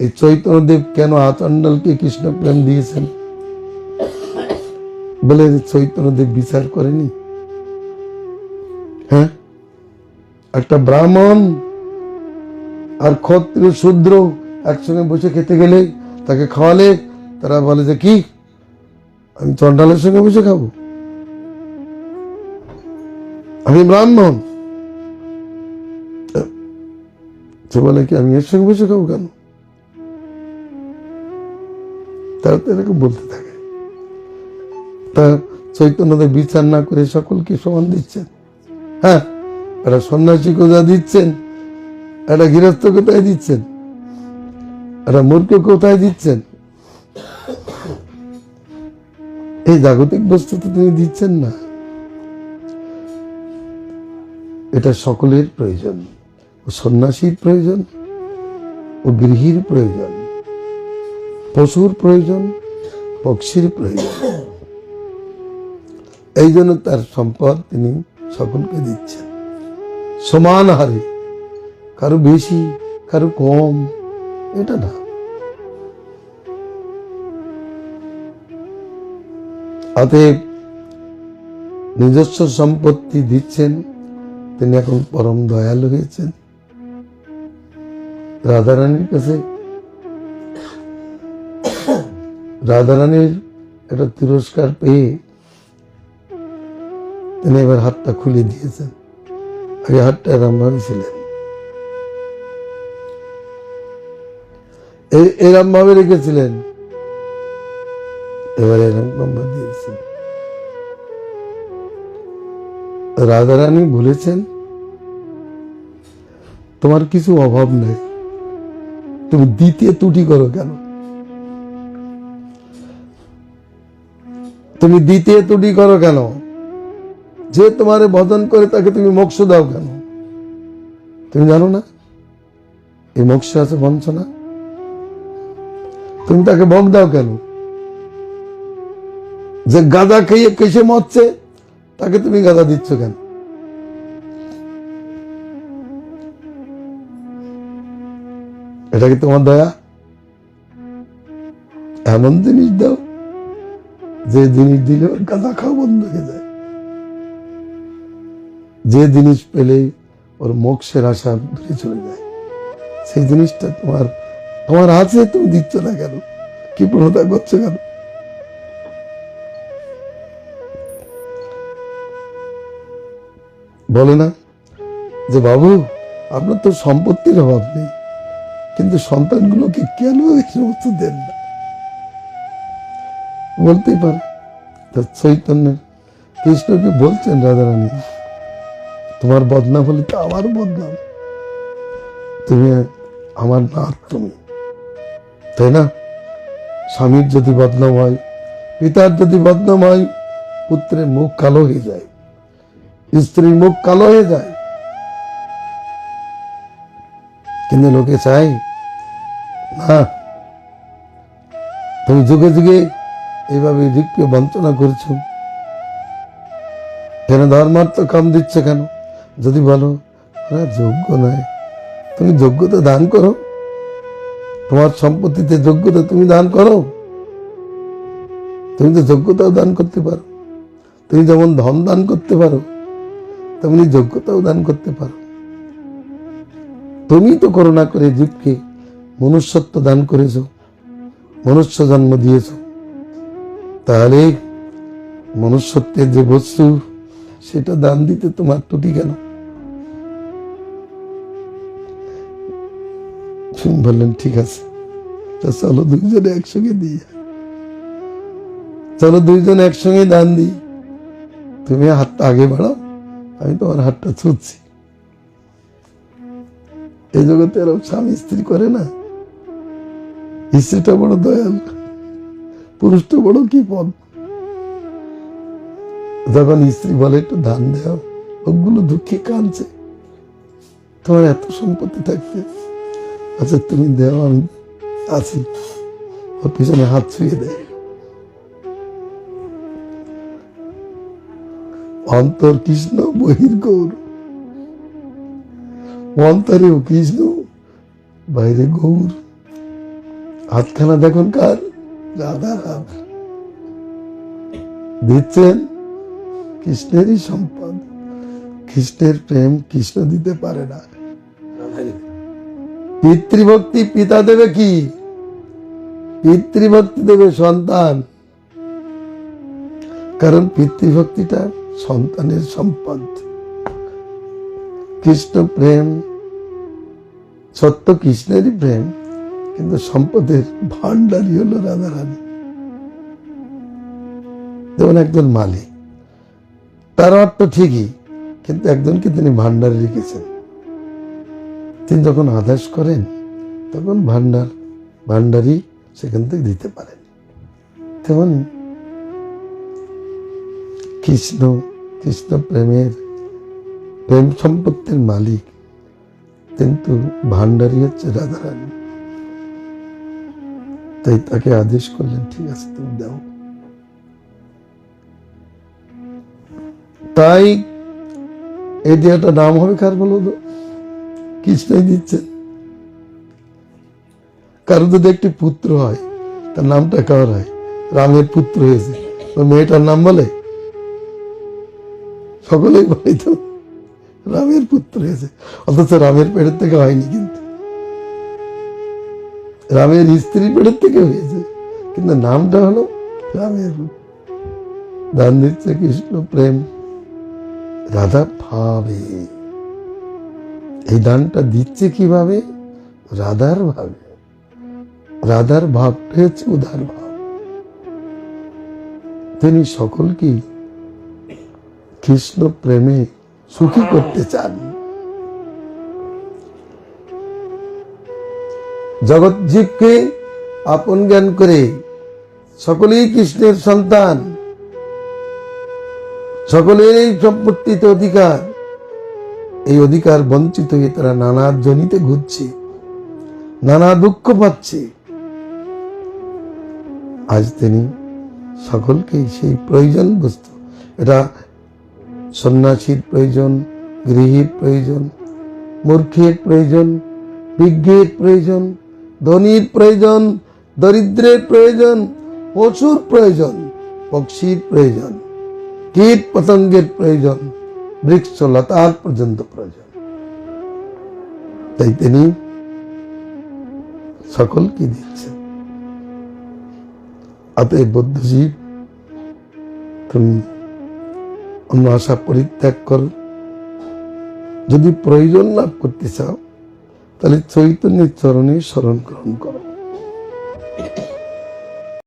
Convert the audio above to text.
এই চৈতন্যদেব কেন আচণ্ডালকে কৃষ্ণ প্রেম দিয়েছেন? বলে চৈতন্যদেব বিচার করেনি। হ্যাঁ? একটা ব্রাহ্মণ আর ক্ষত্রিয় শূদ্র একসঙ্গে বসে খেতে গেলে তাকে খাওয়ালে, তারা বলে যে কি? আমি চন্ডালের সঙ্গে বসে খাব। আমি ব্রাহ্মণ। সে বলে কি, আমি এর সঙ্গে বসে খাব কেন? তারা তো এরকম বলতে থাকে। তা চৈতন্যদের বিচার না করে সকলকে সমান দিচ্ছেন। হ্যাঁ একটা সন্ন্যাসী কোথায় দিচ্ছেন? একটা গৃহস্থ কোথায় দিচ্ছেন? একটা মূর্খ কোথায় দিচ্ছেন? এই জাগতিক বস্তু তো তিনি দিচ্ছেন না। এটা সকলের প্রয়োজন। ও সন্ন্যাসীর প্রয়োজন, ও গৃহীর প্রয়োজন। পশুর প্রয়োজন, পক্ষীর প্রয়োজন। এই জন্য তার সম্পদ তিনি সকলকে দিচ্ছেন। সমান হারে, কারও বেশি, কারও কম, এটা না। অতএব নিজস্ব সম্পত্তি দিচ্ছেন, তিনি এখন পরম দয়ালু হয়েছেন। রাধারানীর কাছে রাধারানীর একটা তিরস্কার পেয়ে তিনি এবার হাতটা খুলে দিয়েছেন। আগে হাতটা এরম ভাবে ছিলেন। এই এরম ভাবে রেখেছিলেন। এবার এরকম ভাবে দিয়েছেন। রাধারানী বলেছেন, তোমার কিছু অভাব নেই। তুমি দ্বিতীয় ত্রুটি করো কেন? তুমি দ্বিতীয় ত্রুটি করো কেন? যে তোমার বদন করে তাকে তুমি মোক্ষ দাও কেন? তুমি জানো না? এই মোক্ষ আছে বঞ্চনা। তুমি তাকে ভোগ দাও কেন? যে গাদা খেয়ে কেসে মরছে, তাকে তুমি গাদা দিচ্ছ কেন? এটা কি তোমার দয়া? এমন জিনিস দাও। যে জিনিস দিলে ওর গাদা খাওয়া বন্ধ হয়ে যায়। যে জিনিস পেলে ওর মোক্ষের আশা দূরে চলে যায়। সেই জিনিসটা তোমার তোমার আছে তুমি দিচ্ছ না কেন? কি প্রণতা করছ কেন? বলে না যে, বাবু, আপনার তো সম্পত্তির অভাব নেই। কিন্তু সন্তানগুলোকে কেন এই সমস্ত দেন না? বলতেই পারে। তা চৈতন্যের কৃষ্ণকে বলছেন রাধারানী? তোমার বদনাম হলে তো আমার বদনাম? তুমি আমার নাথ তুমি। তাই না? স্বামীর যদি বদনাম হয়, পিতার যদি বদনাম হয়, পুত্রের মুখ কালো হয়ে যায়, স্ত্রীর মুখ কালো হয়ে যায়। কিন্তু লোকে চাই না, তুমি যুগে যুগে এইভাবে ঋককে বঞ্চনা করছ? কেন ধর্মার্থ কাম দিচ্ছে কেন? যদি বলো, ওরা যোগ্য নয়। তুমি যোগ্যতা দান করো। তোমার সম্পত্তিতে যোগ্যতা তুমি দান করো। তুমি তো যোগ্যতাও দান করতে পারো। তুমি যেমন ধন দান করতে পারো, তেমনি যোগ্যতাও দান করতে পারো। তুমি তো করুণা করে জীবকে মনুষ্যত্ব দান করেছ, মনুষ্য জন্ম দিয়েছ। তাহলে মনুষ্যত্বের যে বস্তু, সেটা দান দিতে তোমার ত্রুটি কেন? বললেন, ঠিক আছে, তা চলো দুইজনে একসঙ্গে দিই চলো দুইজন একসঙ্গে দান দিই। তুমি হাতটা আগে বাড়াও, আমি তোমার হাতটা ছুটছি এই জগতে এরকম স্বামী স্ত্রী করে না? স্ত্রীটা বড় দয়াল। পুরুষটা বড় কি পদ যখন স্ত্রী বলে, একটু ধান দেও ওগুলো দুঃখে কাঁদছে। তোমার এত সম্পত্তি থাকতে আচ্ছা তুমি দেও, আমি আছি। ওর পিছনে হাত ছুঁয়ে দেয় অন্তর কৃষ্ণ বহির্গৌর অন্তরেও কৃষ্ণ, বাইরে গৌর। হাতখানা দেখুন কার? রাধার হাত দিচ্ছেন কৃষ্ণেরই সম্পদ। কৃষ্ণের প্রেম কৃষ্ণ দিতে পারে না। পিতৃভক্তি পিতা দেবে কি? পিতৃভক্তি দেবে সন্তান। কারণ পিতৃভক্তিটা সন্তানের সম্পদ। কৃষ্ণ প্রেম, সত্য কৃষ্ণেরই প্রেম। কিন্তু সম্পদের ভান্ডারই হলো রাধারানী। যেমন একজন মালিক, তার অর্থ ঠিকই, কিন্তু একজনকে তিনি ভান্ডারে রেখেছেন তিনি যখন আদেশ করেন, তখন ভান্ডার ভান্ডারই সেখান থেকে দিতে পারেন। তেমন কৃষ্ণ কৃষ্ণ প্রেমের, প্রেম সম্পত্তির মালিক, কিন্তু ভান্ডারই হচ্ছে রাধারানী। তাই তাকে আদেশ করলেন, ঠিক আছে, তুমি দাও। তাই এই দেহটা নাম হবে কার বলো তো কৃষ্ণই দিচ্ছেন কারও যদি একটি পুত্র হয়, তার নামটা কার হয়? রামের পুত্র হয়েছে। ওই মেয়েটার নাম বলে? সকলেই বলে তো, রামের পুত্র হয়েছে। অথচ রামের পেটের থেকে হয়নি কিন্তু। রামের স্ত্রী পেটের থেকে হয়েছে। কিন্তু নামটা হলো রামের। দান দিচ্ছে কৃষ্ণ প্রেম। রাধা ভাবে। এই দানটা দিচ্ছে কীভাবে? রাধার ভাবে। রাধার ভাবটা হচ্ছে উদার ভাব। তিনি সকলকে কৃষ্ণ প্রেমে সুখী করতে চান। জগৎ জীবকে আপন জ্ঞান করে সকলেই কৃষ্ণের সন্তান। সকলের এই সম্পত্তিতে অধিকার। এই অধিকার বঞ্চিত হয়ে তারা নানা জনিতে ঘুরছে, নানা দুঃখ পাচ্ছে। আজ তিনি সকলকেই সেই প্রয়োজন বস্তু। এটা সন্ন্যাসীর প্রয়োজন, গৃহীর প্রয়োজন, মূর্খের প্রয়োজন, বিজ্ঞের প্রয়োজন ধনীর প্রয়োজন, দরিদ্রের প্রয়োজন, পশুর প্রয়োজন, পক্ষীর প্রয়োজন, কীট পতঙ্গের প্রয়োজন বৃক্ষ লতার পর্যন্ত প্রয়োজন। তাই তিনি সকলকে দিচ্ছেন। অতএব বুদ্ধজীব তুমি অন্য আশা পরিত্যাগ করো। যদি প্রয়োজন লাভ করতে চাও তাহলে চৈতন্যের চরণে স্মরণ গ্রহণ করো।